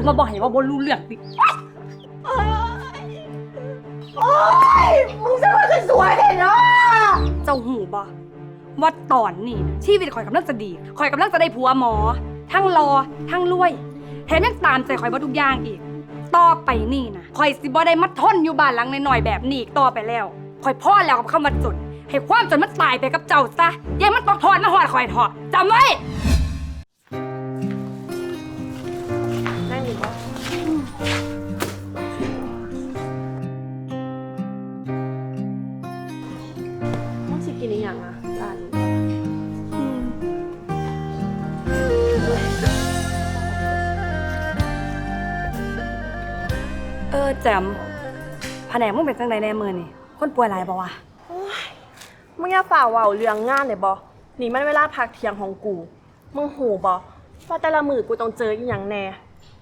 งมาบอกให้ว่าบ่รู้เรื่องติโอ๊ยมึงจะมาสวยเลยเนาะเจ้าหูบ่ว่าตอนนี้นะชีวิตข่อยกำลังจะดีข่อยกำลังจะได้ผัวหมอ ทั้งรอทั้งรวยแถมยังตามใจข่อยว่าทุกอย่างอีก ต่อไปนี่นะข่อยสิบ่ได้มาทนอยู่บ้านหลังน้อยๆแบบนี้อีกต่อไปแล้วข่อยพ่อแล้วกับคำว่าจนให้ความจนมันตายไปกับเจ้าซะอยังมันตกทอดมาหอดข่อยเถอะจำไว้ แจมแผนกมึงเป็นจังไดแน่มือนี่คนป่วยหลายบ่วะมึงอย่าฝ่าเว้าเรื่องงานเลยบอนี่มันเวลาพักเที่ยงของกู มึงหูบอว่าแต่ละมือกูต้องเจออีหยังแน่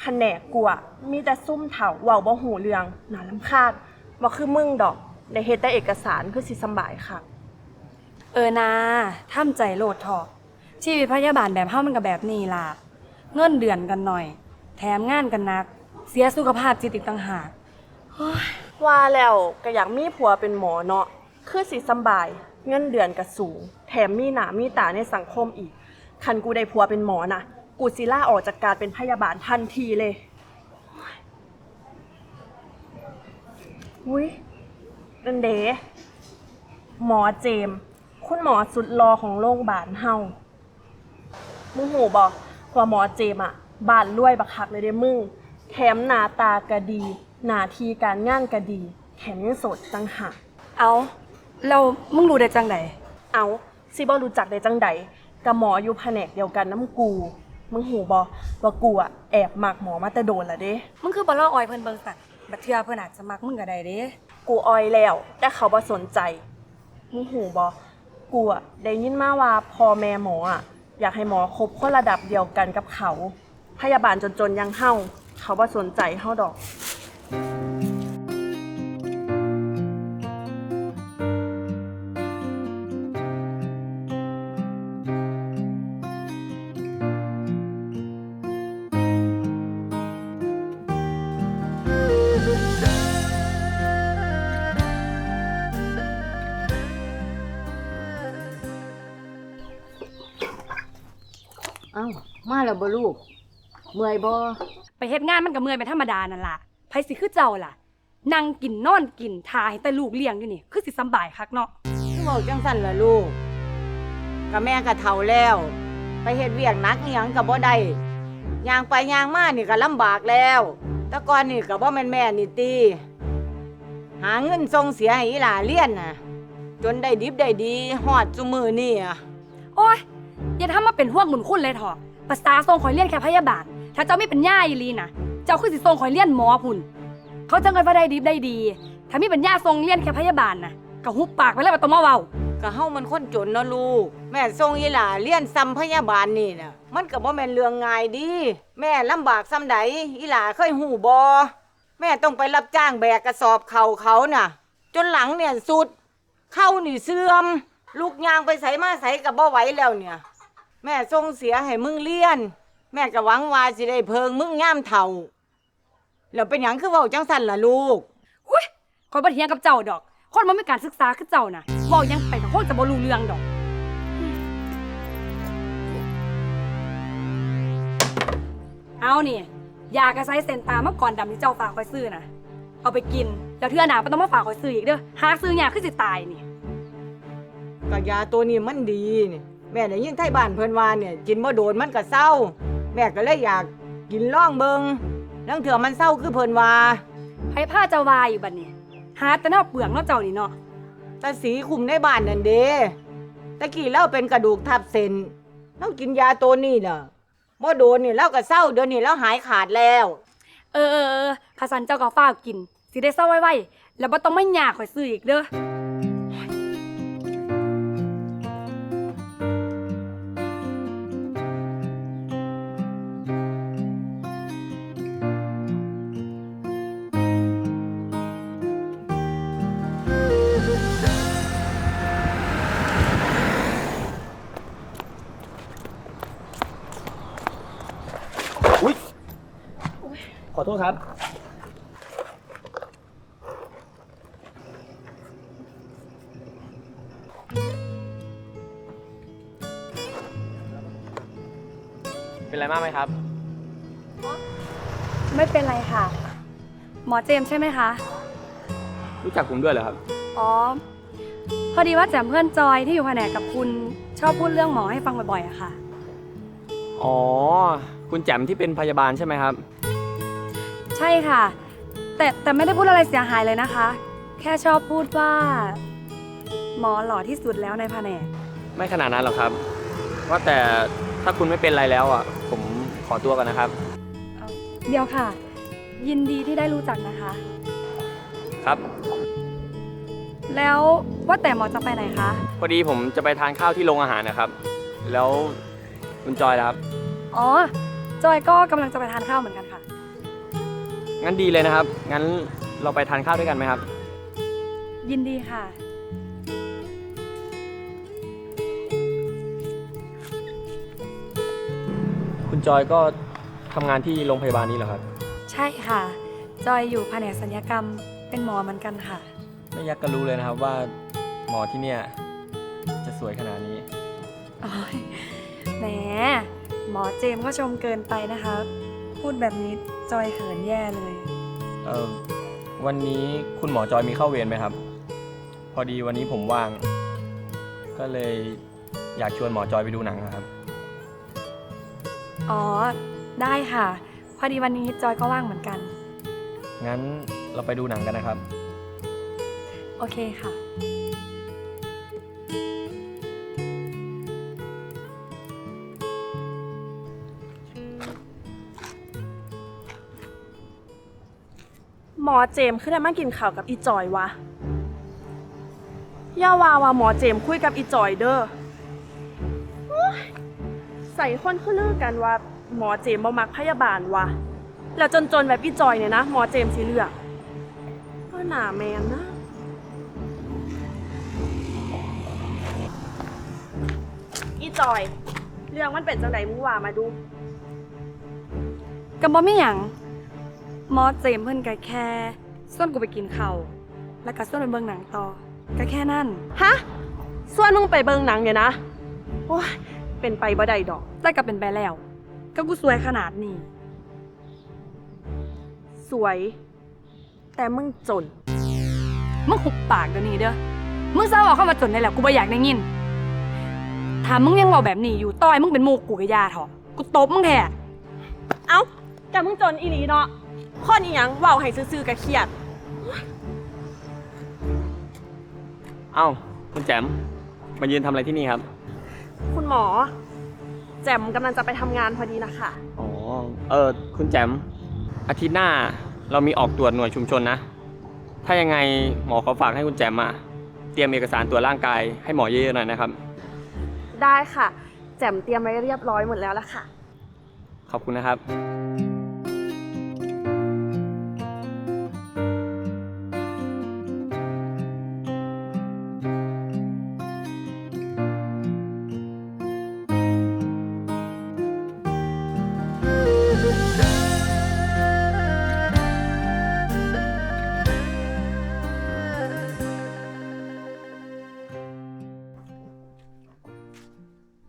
แผนกกูอะมีแต่ซุ่มเถาเว้าบ่หูเรื่องน่าลำคาญบ่คือมึงดอกได้เฮ็ดแต่เอกสารคือสิสำบายค่ะ เออนาทำใจโลดเถอะชีวิตพยาบาลแบบเฮามันก็แบบนี้ล่ะ เงินเดือนกันหน่อย แถมงานกันนัก เสียสุขภาพจิตอีกต่างหาก ว่าแล้วก็อยากมีผัวเป็นหมอเนาะคือสิสำบาย เงินเดือนก็สูง แถมมีหนามีตาในสังคมอีก คันกูได้ผัวเป็นหมอนะกูสิล่าออกจากการเป็นพยาบาลทันทีเลยอุ้ยนันเดหมอเจม คุณหมอสุดรอของโรงพยาบาลเฮามึงหูบอกว่าหมอเจมอะบานรวยบักคักเลยเด้มึง แถมหน้าตากะดี หน้าทีการงานกะดี แถมยังโสดจังหากเอาเรามึงรู้ได้จังไดเอาซิบอรู้จักได้จังใดกับหมออยู่แผนกเดียวกันน้ำกู มึงหูบอว่ากูอะแอบมักหมอมาแต่โดนละเด้ มึงคือบ่ล่อออยเพิ่นเบิ่งสัตว์บัดเทื่อเพิ่นอาจจะมักมึงก็ได้เด้กูออยแล้ว แต่เขาบ่สนใจ มึงหูบอกูอะได้ยินมาว่าพ่อแม่หมออะอยากให้หมอคบคนระดับเดียวกันกับเขา พยาบาลจนๆอยังเฮาเขาบ่สนใจเฮาดอก อ้ามาแล้วบ่ลูก เมื่อยบ่ไปเฮ็ดงานมันก็เมื่อยเป็นธรรมดานั่นล่ะไผสิคือเจ้าล่ะ นั่งกินนอนกินทาให้แต่ลูกเลี้ยงอยู่นี่ คือสิสำบายคักเนาะคือเว้าจังสั่นล่ะลูกก็แม่ก็เฒ่าแล้ว ไปเฮ็ดเวียกหนักอีหยังก็บ่ได้ย่างไปย่างมานี่ก็ลำบากแล้วแต่ก่อนนี่ก็บ่แม่นแม่นี่ติหาเงินส่งเสียให้อีหลาเรียนน่ะ จนได้ดิบได้ดีฮอดซุมื้อนี่อะโอ้ย อย่าทำมาเป็นห่วงบุญคุณเลยเถอะภาษาทรงข่อยเรียนแค่พยาบาล ถ้าเจ้าไม่เป็นย่าอีหลีนะเจ้าคือสิทรงข่อยเรียนหมอพุ่น เขาจังกันว่าได้ดีได้ดี ถ้ามีเป็นย่าทรงเรียนแค่พยาบาลนะก็หุบปากไปแล้วบ่ต้องมาเว้า ก็เฮามันคนจนเนาะลูก แม่ส่งอีหล่าเรียนซ้ำพยาบาลนี่น่ะ มันก็บ่แม่นเรื่องง่ายดี แม่ลำบากซ้ำใดอีหล่าเคยหูบ่แม่ต้องไปรับจ้างแบกกระสอบเข่าเขาน่ะ จนหลังเนี่ยสุด เข้านี่เสื่อม ลูกยางไปใส่มาใส่กับบ่ไหวแล้วเนี่ย แม่ส่งเสียให้มึงเรียน แม่ก็หวังว่าสิได้เพิงมึงย่ามเฒ่าแล้วเป็นหยังคือเว้าจังสั่นล่ะลูก อุ้ยข่อยบ่เถียงกับเจ้าดอก คนมันมีการศึกษาคือเจ้าน่ะเว้ายังไปก็คงจะบ่รู้เรื่องดอก เอานี่ยากระไซเซนตาเมื่อก่อนดำที่เจ้าฝากคอยซื้อนะเอาไปกิน แล้วเทื่อหนาไม่ต้องมาฝากคอยซื้ออีกเด้อ หาซื้อยากขึ้นสิตายนี่ก็ยาตัวนี้มันดีนี่ แม่ได้ยินไทบ้านเพิ่นว่าเนี่ยกินบ่โดนมันก็เศร้า แม่ก็เลยอยากกินล่องเบิงลังเถื่อมันเศร้าคือเพิ่นว่าให้ผ้าเจ้าวายอยู่บัดนี้ หาแต่เนอกเปลือกเนอกเจ้านี่เนาะตาสีคุมในบ้านนั่นเด้ตะกี้เล่าเป็นกระดูกทับเส้นเรากินยาตัวนี้น่ะบ่โดนนี่เราก็เศร้าเดี๋ยวนี้เราหายขาดแล้ว เออเออเออข้าสันเจ้าก็ฝากกิน สิได้เศร้าไว้ๆแล้วบ่ต้องไม่ยากคอยซื้ออีกเด้อ อุ้ยอโทษครับ เป็นไรมากไหมครับ ไม่เป็นไรค่ะ หมอเจมส์ใช่ไหมคะ รู้จักผมด้วยเหรอครับ อ๋อ พอดีว่าแจมเพื่อนจอยที่อยู่แผนกกับคุณชอบพูดเรื่องหมอให้ฟังบ่อยๆอะค่ะ อ๋อ คุณแจ่มที่เป็นพยาบาลใช่ไหมครับ ใช่ค่ะ แต่แต่ไม่ได้พูดอะไรเสียหายเลยนะคะ แค่ชอบพูดว่า หมอหล่อที่สุดแล้วในแผนก ไม่ขนาดนั้นหรอกครับ ว่าแต่ถ้าคุณไม่เป็นไรแล้วอะ ผมขอตัวกันนะครับ เดี๋ยวค่ะ ยินดีที่ได้รู้จักนะคะ ครับ แล้วว่าแต่หมอจะไปไหนคะพอดีผมจะไปทานข้าวที่โรงอาหารนะครับ แล้วคุณจอยล่ะครับ อ๋อ จอยก็กำลังจะไปทานข้าวเหมือนกันค่ะ งั้นดีเลยนะครับ งั้นเราไปทานข้าวด้วยกันไหมครับ ยินดีค่ะ คุณจอยก็ทำงานที่โรงพยาบาลนี้เหรอครับ ใช่ค่ะ จอยอยู่แผนกสัญญกรรมเป็นหมอเหมือนกันค่ะ ไม่ยักก็รู้เลยนะครับว่าหมอที่เนี่ยจะสวยขนาดนี้ โอ้ยแหมหมอเจมส์ก็ชมเกินไปนะคะ พูดแบบนี้ จอยเขินแย่เลย เออวันนี้คุณหมอจอยมีเข้าเวรไหมครับ พอดีวันนี้ผมว่าง ก็เลยอยากชวนหมอจอยไปดูหนังนะครับ อ๋อ ได้ค่ะ พอดีวันนี้จอยก็ว่างเหมือนกัน งั้นเราไปดูหนังกันนะครับ โอเคค่ะ หมอเจมส์ขึ้นมากินข้าวกับอีจอยวะย่าว่าว่าหมอเจมส์คุยกับอีจอยเด้อใส่คนขึ้นลือกันว่าหมอเจมส์บ่มักพยาบาลวะแล้วจนๆแบบอีจอยเนี่ยนะหมอเจมส์สิเลือกก็หนาแมนนะอีจอย เรื่องมันเป็นจังไดมึงว่ามาดูกับ่มีหยัง หมอเจมส์เพิ่นก็แค่ส่วนกูไปกินข้าวแล้วก็ส่วนไปเบิ่งหนังต่อก็แค่นั้น ฮะส่วนมึงไปเบิงหนังเนี่ยนะ โอ้ยเป็นไปบ่ได้ดอก แต่ก็เป็นไปแล้ว ก็กูสวยขนาดนี้ สวย แต่มึงจน มึงหุบปากเดี๋ยวนี้เด้อ มึงเศร้าเอาเข้ามาจนได้แล้วกูบ่อยากได้ยินถ้ามึงยังเว้าแบบนี้อยู่ต่อยมึงเป็นหมูกูกับยาเถอะกูตบมึงแท้เอ้าแต่มึงจนอีหลีเนาะ ข้อนี้ยังเว้าให้ซื่อๆกะเครียด เอ้า คุณแจมมายืนทำอะไรที่นี่ครับ คุณหมอ แจมกำลังจะไปทำงานพอดีนะคะ อ๋อ เออ คุณแจมอาทิตย์หน้าเรามีออกตรวจหน่วยชุมชนนะ ถ้ายังไงหมอขอฝากให้คุณแจมอะเตรียมเอกสารตรวจร่างกายให้หมอเยอะๆหน่อยนะครับ ได้ค่ะ แจมเตรียมไว้เรียบร้อยหมดแล้วละค่ะ ขอบคุณนะครับ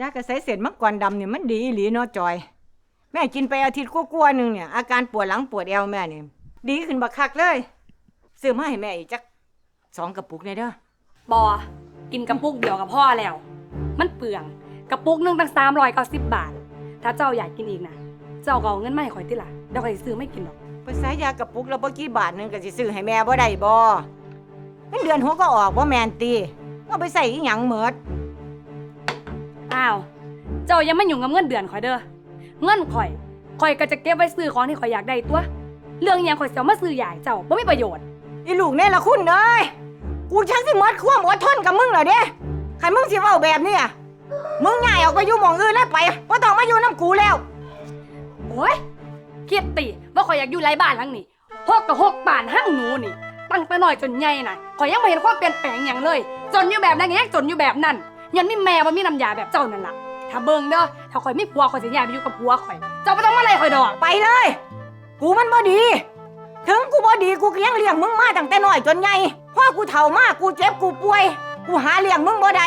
ยากระใสเศษมังกรดำเนี่ยมันดีอีหลีเนาะจอย แม่กินไปอาทิตย์กว่าๆหนึงเนี่ยอาการปวดหลังปวดเอวแม่เนี่ยดีขึ้นบักคักเลยซื้อมาให้แม่อีกจักสองกระปุกเนี่ยเด้อบอกินกระปุกเดียวกับพ่อแล้ว มันเปลืองกระปุกหนึงตั้งสามร้อยเก้าสิบบาท ถ้าเจ้าอยากกินอีกนะเจ้าก็เอาเงินมาให้ข่อยติล่ะเดี๋ยวข่อยสิซื้อไม่กินหรอกไปใส่ยากระปุกแล้วบ่กี่บาทหนึงก็สิซื้อให้แม่บ่ได้บ่เงินเดือนหัวก็ออกบ่แม่นตีเอาไปใส่อีหยังเหมิด อ้าวเจ้ายังไม่ยุ่งกับเงินเดือนข่อยเด้อเงินข่อยข่อยก็จะเก็บไว้ซื้อของที่ข่อยอยากได้ตัว เรื่องอหยังข่อยสิเอามาซื้อใหญ่เจ้าบ่มีประโยชน์อีลูกเนี่ยละคุณเอ้ยกูชักสิหมดความอดทนกับมึงแล้วเด้ใครมึงสิเว้าแบบเนี้ยมึงย้ายออกไปอยู่หม่องอื่นแล้วไปบ่ต้องมาอยู่นํกูแล้วโอ้ยเกียดติว่าข่อยอยากอยู่ไรบ้านหลังนี้หกกับหกบ้านห้างหนูนี่ตั้งแต่น้อยจนใหญ่น่ะข่อยยังไม่เห็นความเปลี่ยนแปลงอย่างเลย จนอยู่แบบนั้นยังจนอยู่แบบนั้น ยันมีแม่บ่มีน้ำยาแบบเจ้านั่นล่ะ ถ้าเบิ่งเด้อ ถ้าข่อยมีผัวข่อยสิย้ายไปอยู่กับผัวข่อย เจ้าบ่ต้องมาไล่ข่อยดอก ไปเลย กูมันบ่ดี ถึงกูบ่ดีกูก็ยังเลี้ยงมึงมาตั้งแต่น้อยจนใหญ่พอกูเฒ่ามากกูเจ็บกูป่วย กูหาเลี้ยงมึงบ่ได้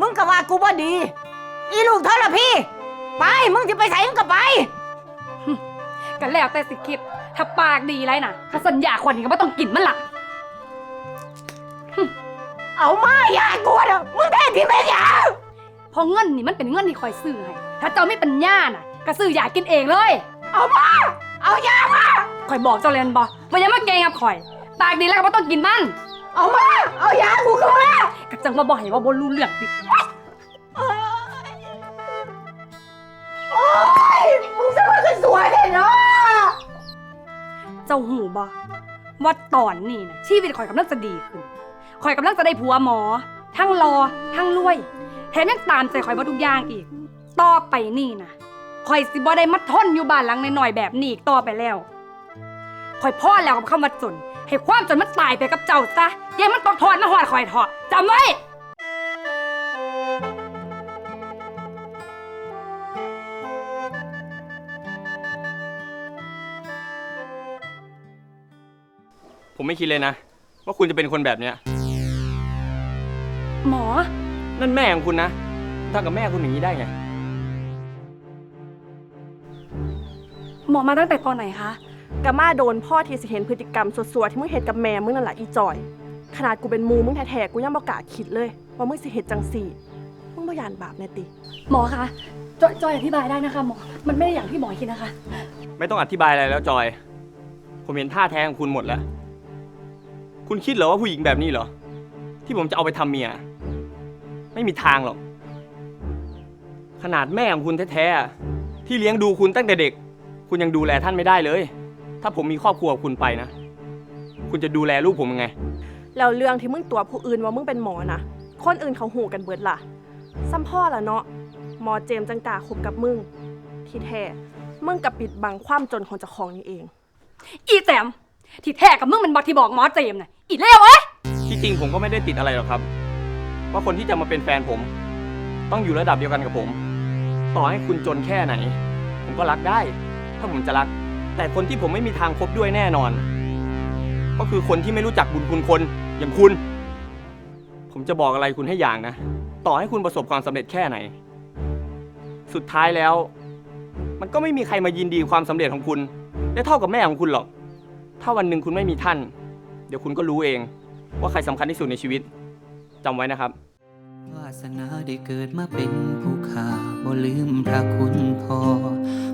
มึงก็ว่ากูบ่ดี อีลูกเท่าละพี่ ไป มึงจะไปใส่มึงก็ไป กันแล้วแต่สิคิด ถ้าปากดีไรน่ะถ้าสัญญาคนนี้ก็ไม่ต้องกินมันล่ะ เอามาอย่ากูเด้อมึงได้ที่ไม่ยาเพราะเงินนี่มันเป็นเงินที่คอยซื้อให้ ถ้าเจ้าไม่เป็นย่าน่ะก็ซื้ออยากกินเองเลย เอามา เอายามาคอยบอกเจ้าเรียนบอว่าอย่ามาเกงกับคอย ปากดีแล้วก็ไม่ต้องกินมัน เอามา เอายากูเข้ามาก็จังว่าบอกให้ว่าบนรู้เรื่องดิโอ๊ยมึงจะมาสวยๆเลยเนาะเจ้าหูบอว่าตอนนี้นะชีวิตคอยกำลังจะดีขึ้น คอยกำลังจะได้ผัวหมอ ทั้งรอทั้งรวย แถมยังตามใจคอยว่าทุกอย่างอีก ต่อไปนี่นะคอยสิบ่ได้มาทนอยู่บ้านหลังน้อยๆแบบนี้อีกต่อไปแล้วคอยพ่อแล้วกับคำว่าจน ให้ความจนมันตายไปกับเจ้าซะอยังมันตกทอดมาหอดคอยเถอะจำไว้ ผมไม่คิดเลยนะ ว่าคุณจะเป็นคนแบบเนี้ย หมอ นั่นแม่ของคุณนะทำกับแม่คุณอย่างนี้ได้ไง หมอมาตั้งแต่ตอนไหนคะ กะมาโดนพ่อที่สิเห็นพฤติกรรมสัวๆที่มึงเห็นกับแม่มึงนั่นแหละอีจอย ขนาดกูเป็นหมูมึงแท้ๆกูยังบ่กล้าคิดเลย ว่ามึงสิเห็นจังสี่มึงบ่ยานบาปแน่ติ หมอคะจอยจอยอธิบายได้นะคะหมอ มันไม่ได้อย่างที่หมอคิดนะคะ ไม่ต้องอธิบายอะไรแล้วจอย ผมเห็นท่าแท้ของคุณหมดแล้ว คุณคิดเหรอว่าผู้หญิงแบบนี้เหรอ ที่ผมจะเอาไปทำเมีย ไม่มีทางหรอก ขนาดแม่ของคุณแท้ๆอะที่เลี้ยงดูคุณตั้งแต่เด็ก คุณยังดูแลท่านไม่ได้เลย ถ้าผมมีครอบครัวกับคุณไปนะ คุณจะดูแลลูกผมยังไง แล้วเรื่องที่มึงตัวผู้อื่นว่ามึงเป็นหมอนะคนอื่นเขาหูกันเบิดล่ะซ้ำพ่อละเนาะหมอเจมส์จังกล้าคบกับมึง ที่แท้มึงกับปิดบังความจนของเจ้าของนี่เอง อีแจมที่แท้กับมึงมันบอกที่บอกหมอเจมส์น่ะอีเลวเอ้ยที่ จริงผมก็ไม่ได้ติดอะไรหรอกครับ ว่าคนที่จะมาเป็นแฟนผม ต้องอยู่ระดับเดียวกันกับผม ต่อให้คุณจนแค่ไหน ผมก็รักได้ ถ้าผมจะรัก แต่คนที่ผมไม่มีทางคบด้วยแน่นอน ก็คือคนที่ไม่รู้จักบุญคุณคนอย่างคุณ ผมจะบอกอะไรคุณให้อย่างนะ ต่อให้คุณประสบความสำเร็จแค่ไหน สุดท้ายแล้ว มันก็ไม่มีใครมายินดีความสำเร็จของคุณ ได้เท่ากับแม่ของคุณหรอก ถ้าวันหนึ่งคุณไม่มีท่าน เดี๋ยวคุณก็รู้เอง ว่าใครสำคัญที่สุดในชีวิตจำไว้นะครับ วาสนาได้เกิดมาเป็นผู้ข้าบ่ลืมพระคุณพ่อ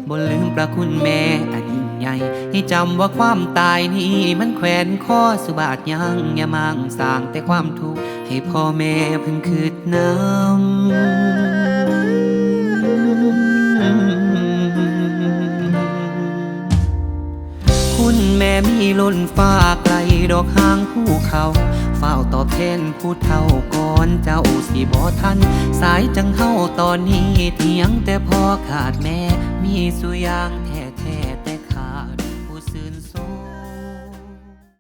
บ่ลืมพระคุณแม่อันยิ่งใหญ่ ให้จำว่าความตายนี้มันแขวนคอสุบาทยังอย่ามั่งสร้างแต่ความทุกข์ให้พ่อแม่เพิ่งคืดน้ำคุณแม่มีล้นฟ้าก ดอกหางภูเขาเฝ้าตอบแทนผู้เฒ่าก่อนเจ้าสิบ่ทัน สายจังเฮาตอนนี้เถียงแต่พอขาดแม่มีสุยางแท้